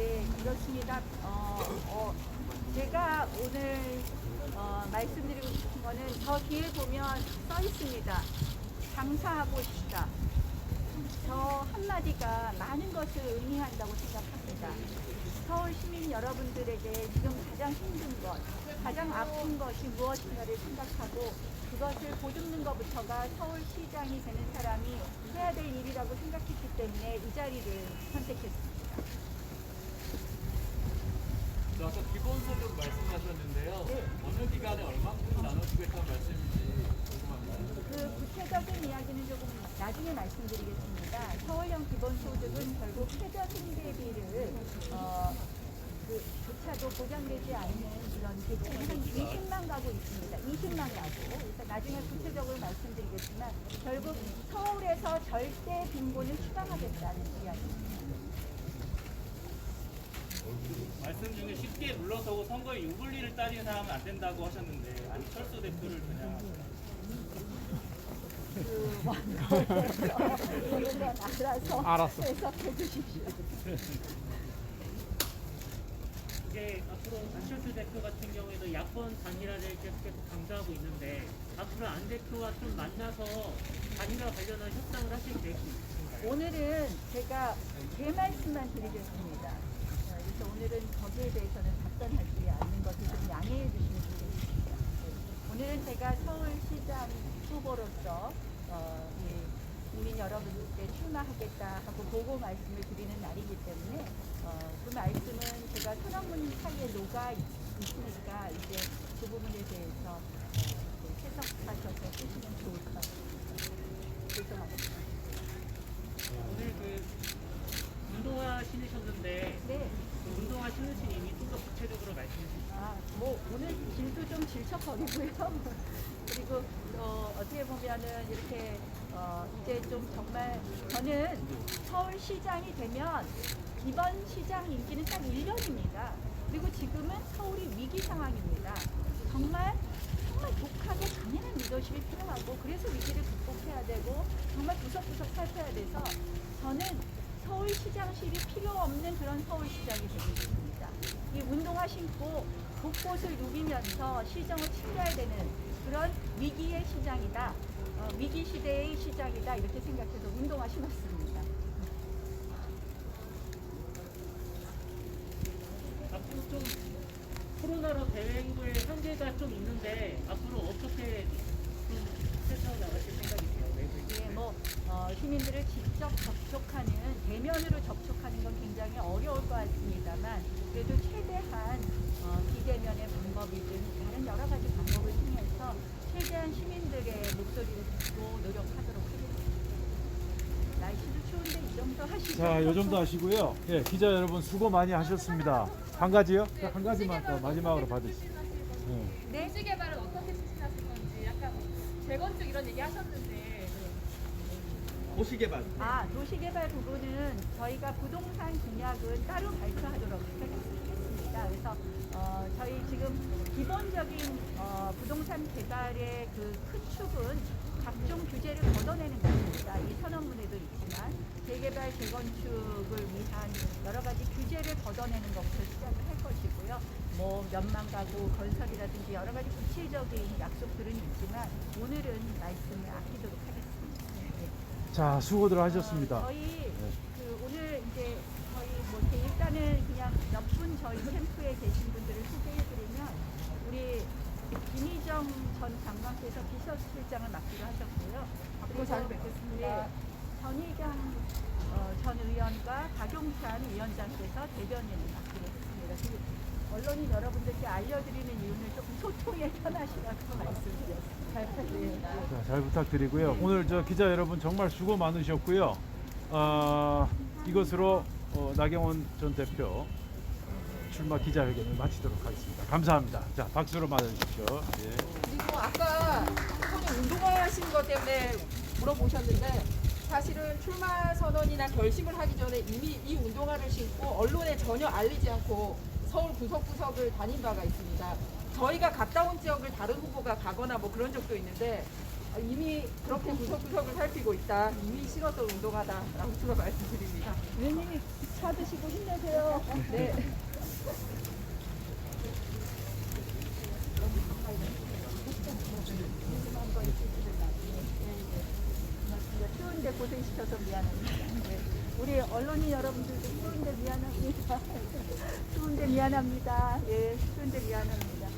네, 그렇습니다. 어, 어, 제가 오늘 어, 말씀드리고 싶은 거는 저 뒤에 보면 써 있습니다. 장사하고 싶다. 저 한마디가 많은 것을 의미한다고 생각합니다. 서울 시민 여러분들에게 지금 가장 힘든 것, 가장 아픈 것이 무엇인가를 생각하고 그것을 보듬는 것부터가 서울시장이 되는 사람이 해야 될 일이라고 생각했기 때문에 이 자리를 선택했습니다. 저 아까 기본 소득 말씀하셨는데요. 네. 어느 기간에 얼마큼 나눠주겠다는 말씀인지 궁금합니다. 그 구체적인 이야기는 조금 나중에 말씀드리겠습니다. 서울형 기본소득은 결국 최저 생계비를 어, 그 조차도 보장되지 않는 그런 계층이 한 20만 가구 있습니다. 20만 가구. 그래서 나중에 구체적으로 말씀드리겠지만 결국 서울에서 절대 빈곤을 추방하겠다는 이야기입니다. 말씀 중에 쉽게 물러서고 선거에 유불리를 따진 사람은 안 된다고 하셨는데 안철수 대표를 그냥 그 알아서 알았어. 해석해 주십시오. 이게 앞으로 안철수 대표 같은 경우에도 야권 단일화를 계속해서 강조하고 있는데 앞으로 안 대표와 좀 만나서 단일화 관련한 협상을 하실 계획이 있으신가요? 오늘은 제가 제 말씀만 드리겠습니다. 거기에 대해서는 답변하지 않는 것을 좀 양해해 주시면 좋겠습니다. 네. 오늘은 제가 서울시장 후보로서 어, 이 국민 여러분께 출마하겠다 하고 보고 말씀을 드리는 날이기 때문에 어, 그 말씀은 제가 선언문 사이에 녹아 있- 있으니까 이제 그 부분에 대해서 어, 그 해석하셔서 쓰시면 좋을 것 같습니다. 죄송합니다. 오늘 그 운동화 신으셨는데 네. 그 운동화 신으신 이미 좀 더 구체적으로 말씀해 주시죠. 아, 뭐 오늘 길도 좀 질척거리고요. 그리고 어, 어떻게 보면은 이렇게 어, 이제 좀 정말 저는 서울시장이 되면 이번 시장 임기는 딱 1년입니다. 그리고 지금은 서울이 위기 상황입니다. 정말 정말 독하게 강인한 리더십이 필요하고 그래서 위기를 극복해야 되고 정말 구석구석 살펴야 돼서 저는 서울시장실이 필요 없는 그런 서울시장이 되고 싶습니다. 이 운동화 신고 곳곳을 누비면서 시정을 챙겨야 되는 그런 위기의 시장이다. 어, 위기 시대의 시장이다. 이렇게 생각해서 운동화 신었습니다. 앞으로 좀 코로나로 대외행보에 한계가 좀 있는데 앞으로 어떻게 좀 세차워 나가실 생각이세요? 예, 뭐 어, 시민들을 직접 접촉하는 대면으로 접촉하는 건 굉장히 어려울 것 같습니다만 그래도 최대한 어, 비대면의 방법이든 다른 여러 가지 방법을 통해서 최대한 시민들의 목소리를 듣고 노력하도록 하겠습니다. 날씨도 추운데 이 정도 하시죠. 자, 요 정도 하시고요. 예, 기자 여러분 수고 많이 하셨습니다. 한 가지요? 한 가지만 더 마지막으로 받으시죠. 예. 네. 도시 개발은 어떻게 추진하실 건지 약간 재건축 이런 얘기 하셨는데 도시개발. 아, 도시개발 부분은 저희가 부동산 공약은 따로 발표하도록 하겠습니다. 그래서 어, 저희 지금 기본적인 어, 부동산 개발의 그 큰 축은 각종 규제를 걷어내는 것입니다. 이 선언문에도 있지만 재개발, 재건축을 위한 여러 가지 규제를 걷어내는 것부터 시작을 할 것이고요. 뭐 몇만 가구 건설이라든지 여러 가지 구체적인 약속들은 있지만 오늘은 말씀을 아끼도록 하겠습니다. 네. 자, 수고들 하셨습니다. 어, 저희 그 오늘 이제 저희 뭐 이렇게 일단은 그냥 몇 분 저희 캠프에 계신 분들을 소개해드리면 우리 김희정 전 장관께서 비서실장을 맡기로 하셨고요. 앞으로 잘 뵙겠습니다. 전희경 어, 전 의원과 박용찬 위원장께서 대변인을 맡기로 했습니다. 그 언론인 여러분들께 알려드리는 이유는 조금 소통에 편하시라고 말씀드렸습니다. 잘 부탁드립니다. 자, 잘 부탁드리고요. 오늘 저 기자 여러분 정말 수고 많으셨고요. 아, 이것으로 어, 나경원 전 대표 출마 기자회견을 마치도록 하겠습니다. 감사합니다. 자, 박수로 맞아주십시오. 예. 그리고 아까 손이 운동하신 것 때문에 물어보셨는데 사실은 출마 선언이나 결심을 하기 전에 이미 이 운동화를 신고 언론에 전혀 알리지 않고 서울 구석구석을 다닌 바가 있습니다. 저희가 갔다 온 지역을 다른 후보가 가거나 뭐 그런 적도 있는데 아, 이미 그렇게 구석구석을 살피고 있다. 이미 식어서 운동하다라고 제가 말씀드립니다. 위원님이 차 드시고 힘내세요. 네. 고생시켜서 미안합니다. 네. 우리 언론인 여러분들도 추운데 미안합니다. 추운데 미안합니다. 예, 추운데 미안합니다.